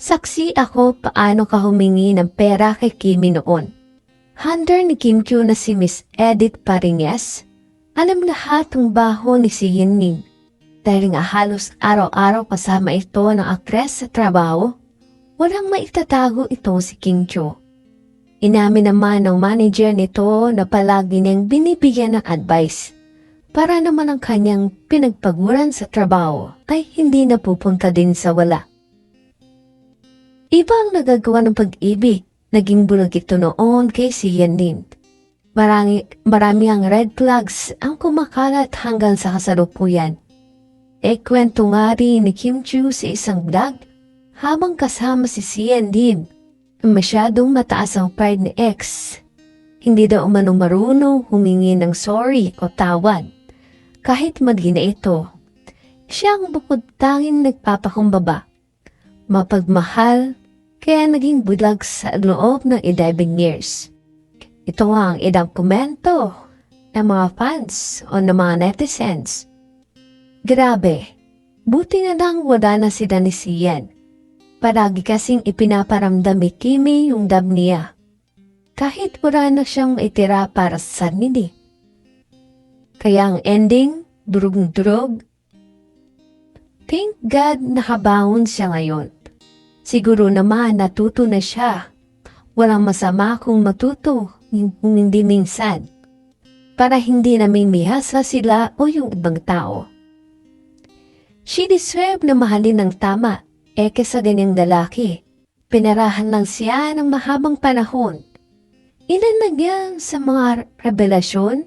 Saksi ako paano ka humingi ng pera kay Kimi noon. Hunter ni Kim Chu na si Miss Edith Paringes. Alam lahat ng baho ni si Yin Ning. Dahil nga halos araw-araw kasama ito ng aktres sa trabaho, walang maitatago itong si Kim Chu. Inamin naman ng manager nito na palagi niyang binibigyan ng advice para naman ang kanyang pinagpaguran sa trabaho ay hindi napupunta din sa wala. Iba ang nagagawa ng pag-ibig. Naging bulag ito noon kay si Yanin. Marami, marami ang red flags ang kumakalat hanggang sa kasalukuyan. E kwento nga rin ni Kim Chu sa isang vlog habang kasama si Sian Lim. Masyadong mataas ang pride ni ex. Hindi daw umanong marunong humingi ng sorry o tawad. Kahit mali na ito. Siya ang bukod tanging nagpapakumbaba. Mapagmahal, kaya naging bulag sa loob ng 11 years. Ito ang idang komento ng mga fans o ng mga netizens. Grabe, buti na lang wala na si Danisian. Palagi kasing ipinaparamdam ni Kimi yung dam niya. Kahit wala na siyang itira para sa sarili. Kaya ang ending, durug-durog. Thank God nakabangon siya ngayon. Siguro naman natuto na siya. Walang masama kung matuto, kung hindi minsan. Para hindi namimihasa sila o yung ibang tao. She deserve na mahalin ng tama, eke sa ganyang lalaki. Pinarahan lang siya ng mahabang panahon. Ilan na yan sa mga revelasyon?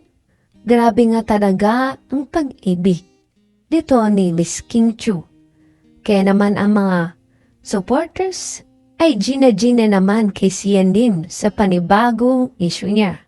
Grabe nga talaga ang pag-ibig. Dito ni Miss King Chu. Kaya naman ang mga supporters ay gina-gina naman kay Sian Lim sa panibagong issue niya.